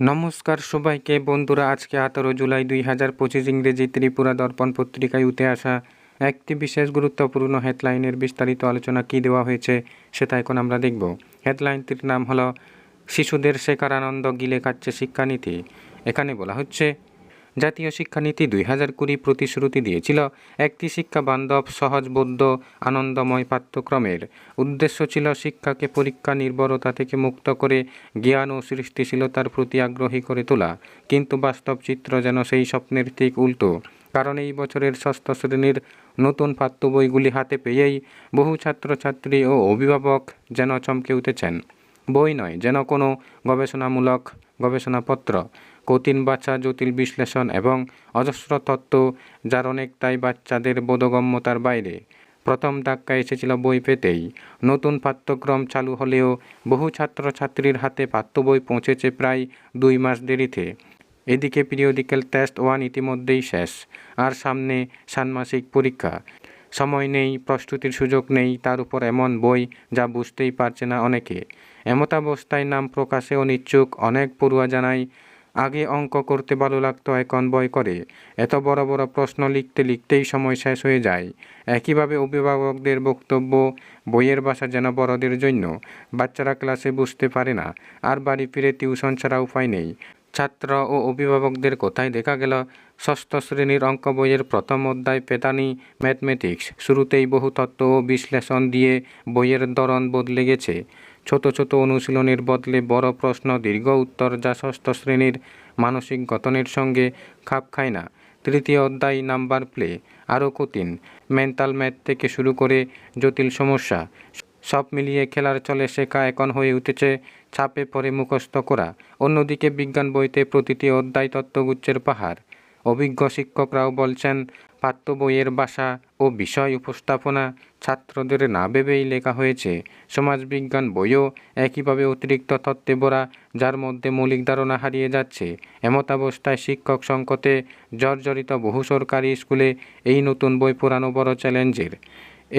নমস্কার সবাইকে। বন্ধুরা, আজকে আঠারো জুলাই দুই হাজার পঁচিশ ইংরেজি ত্রিপুরা দর্পণ পত্রিকায় উঠে আসা একটি বিশেষ গুরুত্বপূর্ণ হেডলাইনের বিস্তারিত আলোচনা কি দেওয়া হয়েছে, সেটা এখন আমরা দেখব। হেডলাইনটির নাম হলো, শিশুদের শেখার আনন্দ গিলে কাটছে শিক্ষানীতি। এখানে বলা হচ্ছে জাতীয় শিক্ষানীতি দুই হাজার কুড়ি প্রতিশ্রুতি দিয়েছিল একটি শিক্ষা বান্ধব সহজবোধ্য আনন্দময় পাঠ্যক্রমের। উদ্দেশ্য ছিল শিক্ষাকে পরীক্ষা নির্ভরতা থেকে মুক্ত করে জ্ঞান ও সৃষ্টিশীলতার প্রতি আগ্রহী করে তোলা। কিন্তু বাস্তব চিত্র যেন সেই স্বপ্নের ঠিক উল্টো। কারণ এই বছরের ষষ্ঠ শ্রেণির নতুন পাঠ্য বইগুলি হাতে পেয়েই বহু ছাত্রছাত্রী ও অভিভাবক যেন চমকে উঠেছেন। বই নয়, যেন কোনো গবেষণামূলক গবেষণাপত্র, কঠিন বাচ্চা জটিল বিশ্লেষণ এবং অজস্র তত্ত্ব যার অনেকটাই বাচ্চাদের বোধগম্যতার বাইরে। প্রথম ধাক্কা এসেছিল বই পেতেই। নতুন পাঠ্যক্রম চালু হলেও বহু ছাত্রছাত্রীর হাতে পাঠ্য বই পৌঁছেছে প্রায় দুই মাস দেরিতে। এদিকে পিরিয়ডিক্যাল টেস্ট ওয়ান ইতিমধ্যেই শেষ, আর সামনে ষান্মাসিক পরীক্ষা। সময় নেই, প্রস্তুতির সুযোগ নেই, তার উপর এমন বই যা বুঝতেই পারছে না অনেকে। এমতাবস্থায় নাম প্রকাশে অনিচ্ছুক অনেক পড়ুয়া জানায়, আগে অঙ্ক করতে ভালো লাগতো, এখন বই করে। এত বড় বড় প্রশ্ন লিখতে লিখতেই সময় শেষ হয়ে যায়। একইভাবে অভিভাবকদের বক্তব্য, বইয়ের ভাষা যেন বড়দের জন্য। বাচ্চারা ক্লাসে বুঝতে পারে না, আর বাড়ি ফিরে টিউশন ছাড়া উপায় নেই। ছাত্র ও অভিভাবকদের কোথায় দেখা গেল? ষষ্ঠ শ্রেণির অঙ্ক বইয়ের প্রথম অধ্যায় পেতানি ম্যাথমেটিক্স। শুরুতেই বহু তত্ত্ব ও বিশ্লেষণ দিয়ে বইয়ের ধরন বদলে গেছে। ছোট ছোট অনুশীলনের বদলে বড় প্রশ্ন, দীর্ঘ উত্তর যা ষষ্ঠ শ্রেণির মানসিক গঠনের সঙ্গে খাপ খায় না। তৃতীয় অধ্যায় নাম্বার প্লে, আরও কঠিন। মেন্টাল ম্যাথ থেকে শুরু করে জটিল সমস্যা। সব মিলিয়ে খেলার চলে শেখা এখন হয়ে উঠেছে ছাপে পড়ে মুখস্থ করা। অন্যদিকে বিজ্ঞান বইতে প্রতিটি অধ্যায় তত্ত্বগুচ্ছের পাহাড়। অভিজ্ঞ শিক্ষকরাও বলছেন, পাঠ্য বইয়ের ভাষা ও বিষয় উপস্থাপনা ছাত্রদের না ভেবেই লেখা হয়েছে। সমাজবিজ্ঞান বইও একইভাবে অতিরিক্ত তত্ত্বে ভরা, যার মধ্যে মৌলিক ধারণা হারিয়ে যাচ্ছে। এমতাবস্থায় শিক্ষক সংকটে জর্জরিত বহু সরকারি স্কুলে এই নতুন বই পুরানো বড় চ্যালেঞ্জের।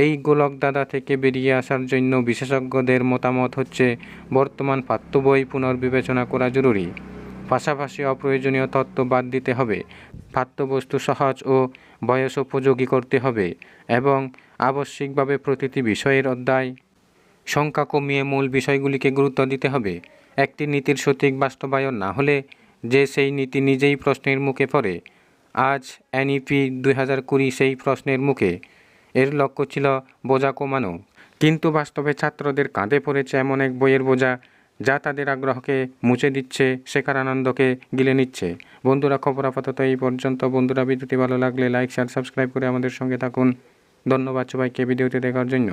এই গোলক দাদা থেকে বেরিয়ে আসার জন্য বিশেষজ্ঞদের মতামত হচ্ছে, বর্তমান পাঠ্য বই পুনর্বিবেচনা করা জরুরি। পাশাপাশি অপ্রয়োজনীয় তত্ত্ব বাদ দিতে হবে। পাঠ্যবস্তু সহজ ও বয়স উপযোগী করতে হবে এবং আবশ্যিকভাবে প্রতিটি বিষয়ের অধ্যায় সংখ্যা কমিয়ে মূল বিষয়গুলিকে গুরুত্ব দিতে হবে। একটি নীতির সঠিক বাস্তবায়ন না হলে যে সেই নীতি নিজেই প্রশ্নের মুখে পড়ে। আজ এনইপি দুই হাজার কুড়ি সেই প্রশ্নের মুখে। এর লক্ষ্য ছিল বোঝা কমানো। কিন্তু বাস্তবে ছাত্রদের কাঁধে পড়েছে এমন এক বইয়ের বোঝা যা তাদের আগ্রহকে মুছে দিচ্ছে শেখার আনন্দকে গিলে নিচ্ছে। বন্ধুরা, খবর আপাতত এই পর্যন্ত। বন্ধুরা বিদ্যুতি ভালো লাগলে লাইক শেয়ার সাবস্ক্রাইব করে আমাদের সঙ্গে থাকুন। ধন্যবাদ সবাইকে ভিডিওটি দেখার জন্য।